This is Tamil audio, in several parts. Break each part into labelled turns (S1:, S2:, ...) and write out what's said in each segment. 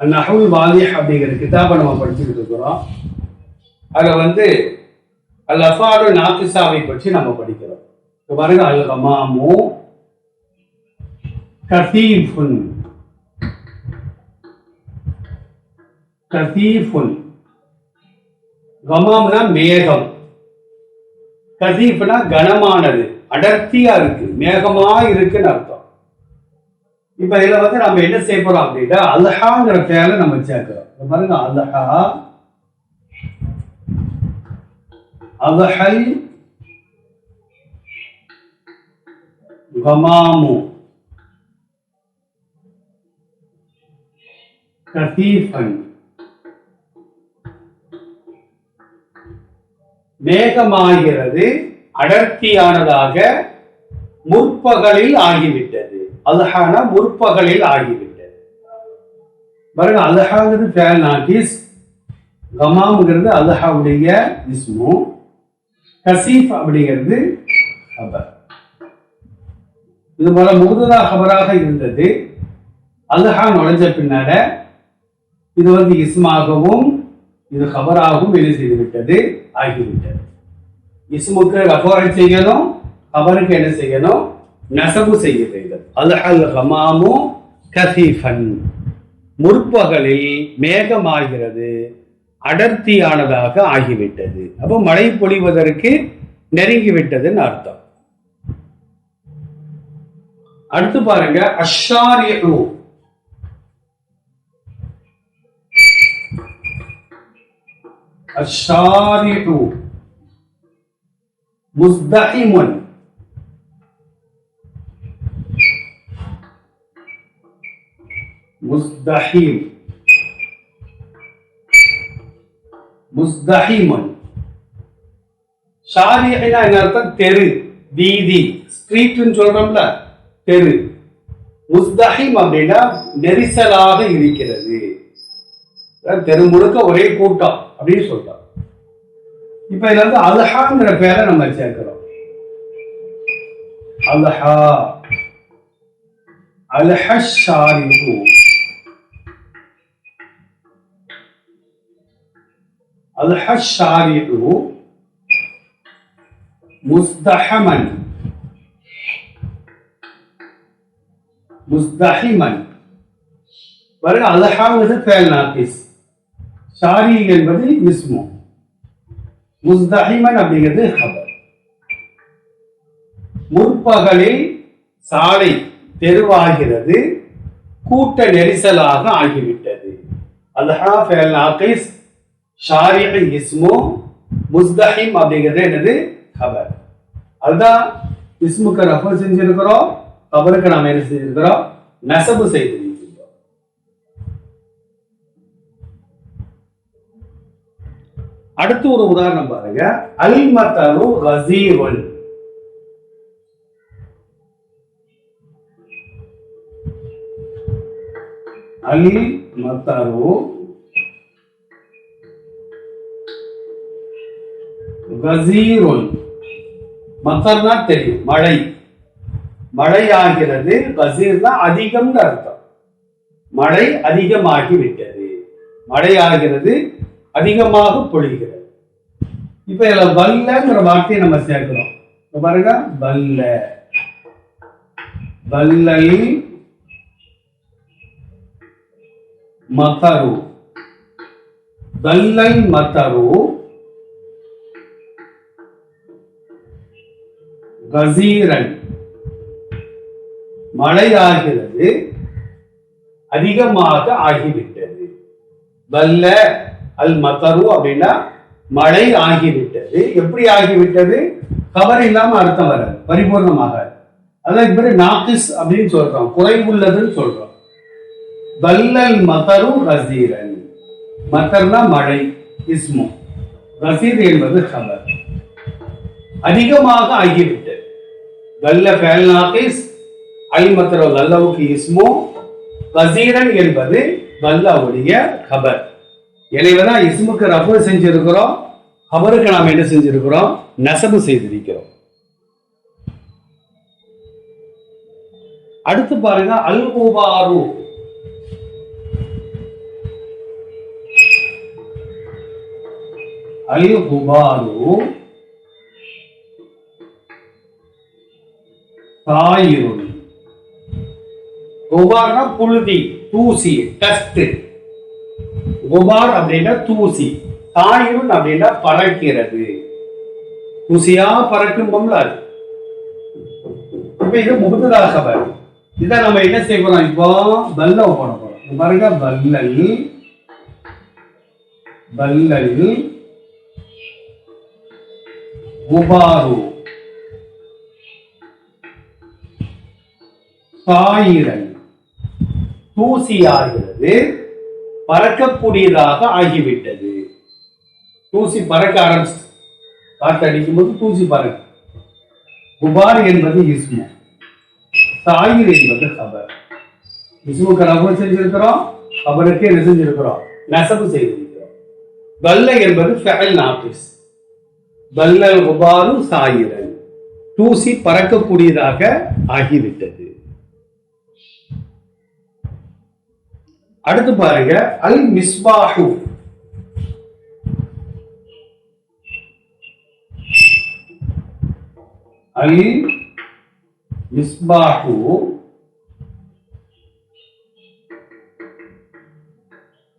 S1: நஹுல் மாலிஹ் அப்படிங்கிற கிதாபை நம்ம படிச்சுக்கிட்டு இருக்கிறோம். அதில் வந்து அல் அஃபாடு நாத்திசாவை பற்றி நம்ம படிக்கிறோம். இப்போ பாருங்க அல் கமாமு கதீஃபுன் கதீஃபுன் கமாம்னா மேகம். கதீஃப்னா கனமானது அடர்த்தியா இருக்கு மேகமா இருக்குன்னு அர்த்தம். இப்ப இதுல வந்து நம்ம என்ன செய்ய போறோம் அப்படின்னா அல்ஹாங்கிற பேரை நம்ம சேர்க்கிறோம். பாருங்க அல்ஹா. அவஹல் கமாமு. கதீஃபன் மேகமாகிறது அடர்த்தியானதாக முற்பகலில் ஆகிவிட்டது. அல்ஹான முற்பகலில் ஆகிவிட்டது. பாருங்க அல்ஹாங்கிறது ஃபேல் நாட்டிஸ் கமாம்ங்கிறது அல்ஹாவுடைய இஸ்மு. கசீஃப் அப்படிங்கிறது ஹபர் இது போல முகுதா ஹபராக இருந்தது. அல்ஹா நுழைஞ்ச பின்னால இது வந்து இஸ்மாகவும் இது ஹபராகவும் என்ன செய்து விட்டது ஆகிவிட்டது. இஸ்முக்கு ரஃபோரை செய்யணும் ஹபருக்கு என்ன செய்யணும்? நெசவு செய்ய வேண்டும் ஹமாமு கசீஃபன். முற்பகலில் மேகமாகிறது. அடர்த்தியானதாக ஆகிவிட்டது. அப்போ மழை பொழிவதற்கு நெருங்கிவிட்டதுன்னு அர்த்தம். அடுத்து பாருங்க அஷாரியு அஷாரியு முஸ்தஹிமுன். முஸ்தஹிம் முஸ்தஹிமுன் ஷாரிஹினா என்ன அர்த்தம் தெரு வீதி ஸ்ட்ரீட்னு சொல்றோம்ல தெரு. முஸ்தஹிம் அப்படின்னா நெரிசலாக இருக்கிறது. தெரு முழுக்க ஒரே கூட்டம் அப்படின்னு சொல்றோம். இப்ப இதுல வந்து அல்ஹாங்கிற பேரை நம்ம சேர்க்கிறோம். அல்ஹா. அல்ஹஷாரிஹு அல்ஹஷாரிஹு முஸ்தஹமன் முஸ்தஹிமன் பாருங்க அல்ஹாங்கிறது ஃபேல் நாக்கிஸ் ஷாரி என்பது இஸ்மு முஸ்தஹிமன் அப்படிங்கிறது ஹபர் முற்பகலில் சாலை தெருவாகிறது கூட்ட நெரிசலாக ஆகிவிட்டது அல்ஹா ஃபேல் நாகிஸ் ஷாரிஹ் இஸ்மு முஸ்தஹிம் அப்படிங்கிறது என்னது? கபர். அதுதான் இஸ்முக்கு ரஃபர் செஞ்சிருக்கிறோம் கபருக்கு நாம் என்ன செஞ்சிருக்கிறோம்? நசபு செய்து அடுத்து ஒரு உதாரணம் பாருங்க. அல் மத்தரு ரசீருன் அல் மத்தரு கசீருன் மத்தர்னா தெரியும். மழை. மழை ஆகிறது கசீர்னா அதிகம்னு அர்த்தம். மழை அதிகமாகி விட்டது மழை ஆகிறது அதிகமாக பொழிகிறது. இப்ப இதுல வல்லங்கிற வார்த்தையை நம்ம சேர்க்கிறோம். பாருங்க வல்ல. வல்லல் மத்தரு. வல்லல் மத்தரு கசீரன். மழை ஆகிறது அதிகமாக ஆகிவிட்டது. வல்ல அல் மத்தரு அப்படின்னா மழை ஆகிவிட்டது. எப்படி ஆகிவிட்டது? கவர் இல்லாம அர்த்தம் வர பரிபூர்ணமாக. அதான் இப்படி நாக்கிஸ் அப்படின்னு சொல்றோம் குறைவுள்ளதுன்னு சொல்றோம். வல்லல் மதரு ரசீரன் மத்தர்னா மழை இஸ்மு. ரசீர் என்பது கவர். அதிகமாக ஆகிவிட்டது. கல்ல ஃபேல்நாகிஸ் அல் மத்ரோ கல்லவுக்கு இஸ்மு வசீரன் என்பது கல்லாவுடைய கபர். எனவேதான் இஸ்முக்கு ரஃபு செஞ்சிருக்கிறோம் கபருக்கு நாம் என்ன செஞ்சிருக்கிறோம்? நெசவு செய்திருக்கிறோம். அடுத்து பாருங்க அல் குபாரு அல் குபாரு தாயிருள் குபார்னா புழுதி தூசி டஸ்ட். குபார் அப்படின்னா தூசி. தாயிருள் அப்படின்னா பறக்கிறது. தூசியா பறக்கும் அது. இப்ப இது முகுந்ததாக இதை நம்ம என்ன செய்ய போறோம்? இப்போ பல்ல போட போறோம். பாருங்க பல்லல் பல்லல் குபாரு சாயிரன் தூசியாகிறது பறக்கக்கூடியதாக ஆகிவிட்டது. தூசி பறக்க ஆரம்பிச்சு காற்று அடிக்கும் போது தூசி பறக்கு குபார் என்பது இஸ்மு. தாயிர் என்பது கபர். இஸ்முக்கு ரபு செஞ்சிருக்கிறோம் கபருக்கு என்ன செஞ்சிருக்கிறோம் நெசவு செய்திருக்கிறோம். பல்ல என்பது ஃபெல் நாபிஸ் பல்லல் குபாரும் சாயிரன். தூசி பறக்கக்கூடியதாக ஆகிவிட்டது. அடுத்து பாருங்க அல் மிஸ்பாஹு அல் மிஸ்பாஹு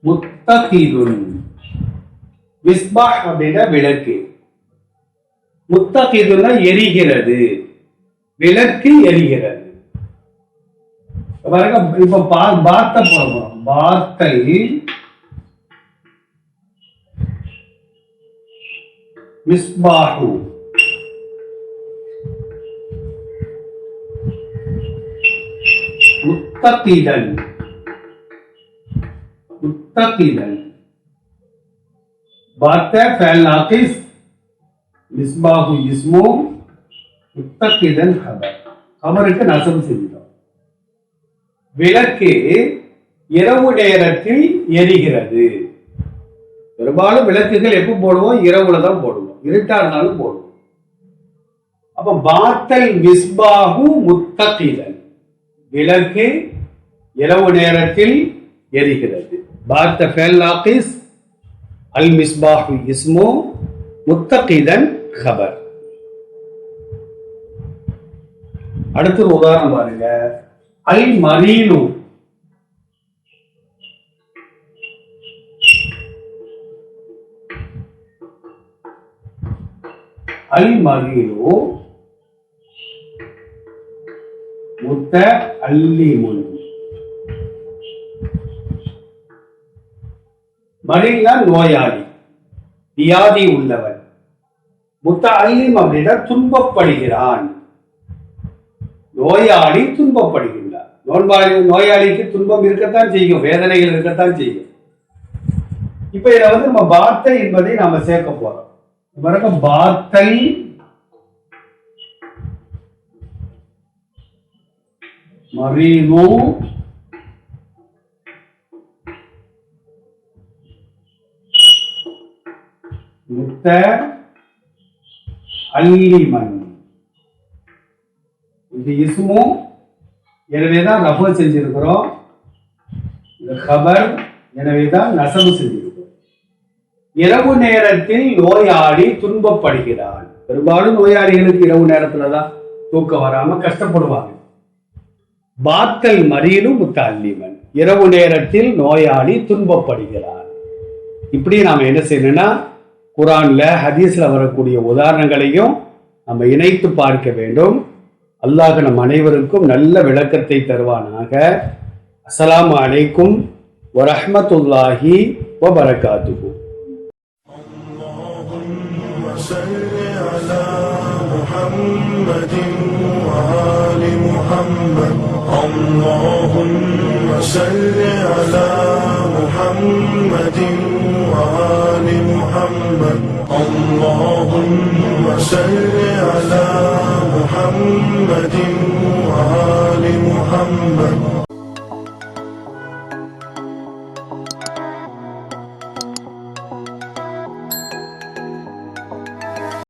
S1: முத்தகிதுன். மிஸ்பாஹ் அப்படின்னா விளக்கு. முத்தகிதுன்னா எரிகிறது. விளக்கு எரிகிறது. பாருங்க இப்ப பா- பார்த்த போட போறோம் வார்த்தை மிஸ்பாஹு முத்தகிதன் முத்தகிதன் பார்த்த ஃபேல் நாகிஸ் மிஸ்பாஹு இஸ்மு முத்தகிதன் ஹபர் ஹபருக்கு நசம் செஞ்சிட்டோம் விளக்கு இரவு நேரத்தில் எரிகிறது. பெரும்பாலும் விளக்குகள் எப்போ போடுவோம்? இரவுல தான் போடுவோம். இருட்டா இருந்தாலும் போடுவோம். அப்ப பாத்தல் மிஸ்பாஹு முத்தகிதன் விளக்கு இரவு நேரத்தில் எரிகிறது. பார்த்த ஃபேல்லாக்கிஸ் அல் மிஸ்பாஹு இஸ்மு முத்தகிதன் ஹபர் அடுத்து உதாரணம் பாருங்க. அல் மரீனு அல் மரீனு முத்த அல்லிமுன் மரீனா நோயாளி வியாதி உள்ளவன் முத்த அல்லிம் அப்படின்னா துன்பப்படுகிறான் நோயாளி துன்பப்படுகிறான் நோன்பாளி நோயாளிக்கு துன்பம் இருக்கத்தான் செய்யும் வேதனைகள் இருக்கத்தான் செய்யும். இப்ப இதை வந்து நம்ம வார்த்தை என்பதை நாம சேர்க்க போறோம். பாருங்க வார்த்தை மரீனு முத்த அல்லிமன். இது எனவே தான் ரஃபு செஞ்சிருக்கிறோம். இந்த கபர் எனவேதான் நசவு செஞ்சிருக்கிறோம். இரவு நேரத்தில் நோயாளி துன்பப்படுகிறான் பெரும்பாலும் நோயாளிகளுக்கு இரவு நேரத்துல தான் தூக்கம் வராம கஷ்டப்படுவாங்க. பாத்தல் மறியலும் முத்தல்லிமன். இரவு நேரத்தில் நோயாளி துன்பப்படுகிறான் இப்படி நாம் என்ன செய்யணும்னா குரான்ல ஹதீஸ்ல வரக்கூடிய உதாரணங்களையும் நம்ம இணைத்து பார்க்க வேண்டும். அல்லாஹ் நம் அனைவருக்கும் நல்ல விளக்கத்தை தருவானாக அஸ்ஸலாமு அலைக்கும் வரஹ்மத்துல்லாஹி வபரகாத்துஹு
S2: صل على محمد وآل محمد اللهم صل على محمد وآل محمد اللهم صل على محمد وآل